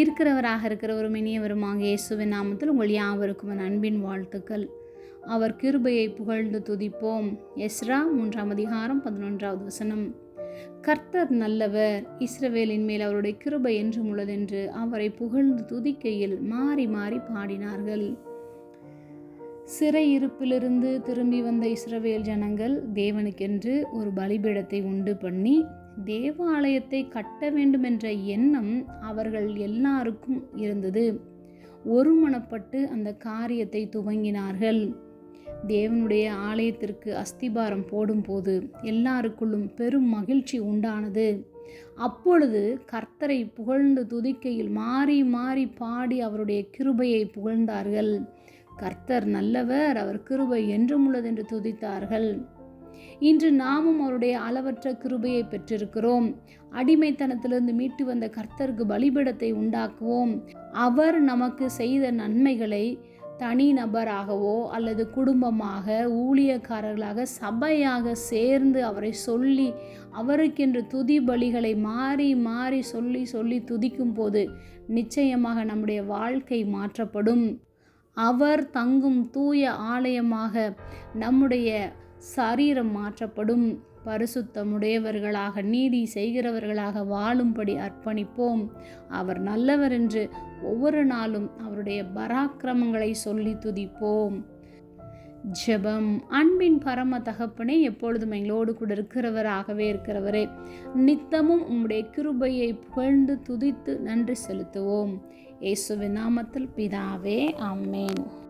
இருக்கிறவராக இருக்கிறவரும் இனியவருமாக இயேசுவின் நாமத்தில் உங்கள் யாவருக்கும் அன்பின் வாழ்த்துக்கள். அவர் கிருபையை புகழ்ந்து துதிப்போம். எஸ்ரா மூன்றாம் அதிகாரம் பதினொன்றாவது வசனம். கர்த்தர் நல்லவர் இஸ்ரவேலின் மேல் அவருடைய கிருபை என்றும் உள்ளதென்று அவரை புகழ்ந்து துதிக்கையில் மாறி மாறி பாடினார்கள். சிறையிருப்பிலிருந்து திரும்பி வந்த இஸ்ரவேல் ஜனங்கள் தேவனுக்கென்று ஒரு பலிபீடத்தை உண்டு பண்ணி தேவாலயத்தை கட்ட வேண்டுமென்ற எண்ணம் அவர்கள் எல்லாருக்கும் இருந்தது. ஒருமனப்பட்டு அந்த காரியத்தை துவங்கினார்கள். தேவனுடைய ஆலயத்திற்கு அஸ்திபாரம் போடும்போது எல்லாருக்குள்ளும் பெரும் மகிழ்ச்சி உண்டானது. அப்பொழுது கர்த்தரை புகழ்ந்து துதிக்கையில் மாறி மாறி பாடி அவருடைய கிருபையை புகழ்ந்தார்கள். கர்த்தர் நல்லவர் அவர் கிருபை என்றும் உள்ளது என்று துதித்தார்கள். இன்று நாமும் அவருடைய அளவற்ற கிருபையை பெற்றிருக்கிறோம். அடிமைத்தனத்திலிருந்து மீட்டு வந்த கர்த்தருக்கு பலிபிடத்தை உண்டாக்குவோம். அவர் நமக்கு செய்த நன்மைகளை தனி நபராகவோ அல்லது குடும்பமாக ஊழியக்காரர்களாக சபையாக சேர்ந்து அவரை சொல்லி அவருக்கென்று துதி பலிகளை மாறி மாறி சொல்லி சொல்லி துதிக்கும் போது நிச்சயமாக நம்முடைய வாழ்க்கை மாற்றப்படும். அவர் தங்கும் தூய ஆலயமாக நம்முடைய சரீரம் மாற்றப்படும். பரிசுத்தமுடையவர்களாக நீதி செய்கிறவர்களாக வாழும்படி அர்ப்பணிப்போம். அவர் நல்லவர் என்று ஒவ்வொரு நாளும் அவருடைய பராக்கிரமங்களை சொல்லி துதிப்போம். ஜெபம். அன்பின் பரம தகப்பனே எப்பொழுதும் எங்களோடு கூட இருக்கிறவராகவே இருக்கிறவரே நித்தமும் உம்முடைய கிருபையை புகழ்ந்து துதித்து நன்றி செலுத்துவோம். இயேசுவின் நாமத்தில் பிதாவே ஆமேன்.